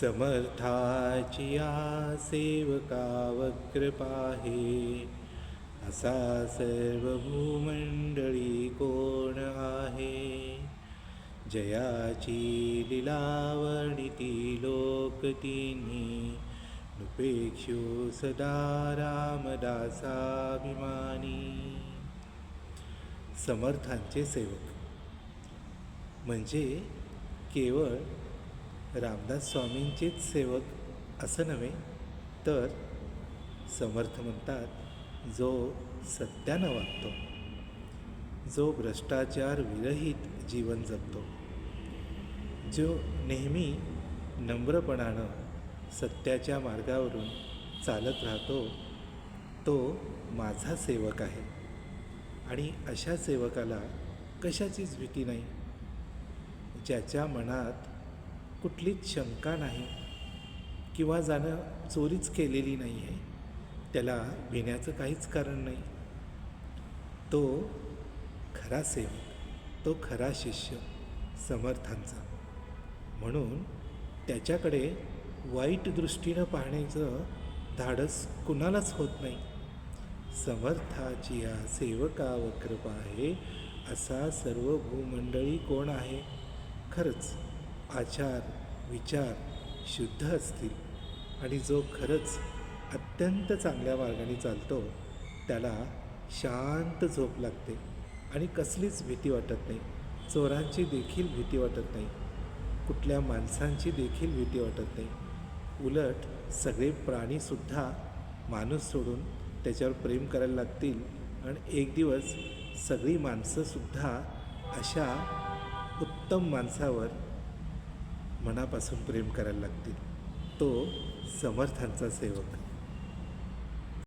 समर्थाची या सेवकावकृपाहे असा सर्व भूमंडळी कोण आहे? जयाची लिलावणी लोक तिन्ही. नुपेक्षो सदा रामदासाभिमानी. समर्थांचे सेवक. म्हणजे केवळ रामदास स्वामींचेच सेवक असं नव्हे तर समर्थ म्हणतात जो सत्यानं वागतो जो भ्रष्टाचार विरहित जीवन जगतो जो नेहमी नम्रपणानं सत्याच्या मार्गावरून चालत राहतो तो माझा सेवक आहे. आणि अशा सेवकाला कशाचीच भीती नाही ज्याच्या मनात कुठलीच शंका नाही किंवा जाणं चोरीच केलेली नाही आहे त्याला भिण्याचं काहीच कारण नाही. तो खरा सेवक तो खरा शिष्य समर्थांचा. म्हणून त्याच्याकडे वाईट दृष्टीनं पाहण्याचं धाडस कुणालाच होत नाही. समर्थाची या व कृपा आहे असा सर्व भूमंडळी कोण आहे? खरंच आचार विचार शुद्ध असतील. आणि जो खरंच अत्यंत चांगल्या मार्गाने चालतो त्याला शांत झोप लागते. आणि कसलीच भीती वाटत नाही. चोरांची देखील भीती वाटत नाही. कुठल्या माणसांची देखील भीती वाटत नाही. उलट सगळे प्राणीसुद्धा माणूस सोडून त्याच्यावर प्रेम करायला लागतील. आणि एक दिवस सगळी माणसंसुद्धा अशा उत्तम माणसावर मनापासून प्रेम करायला लागतील. तो समर्थांचा सेवक.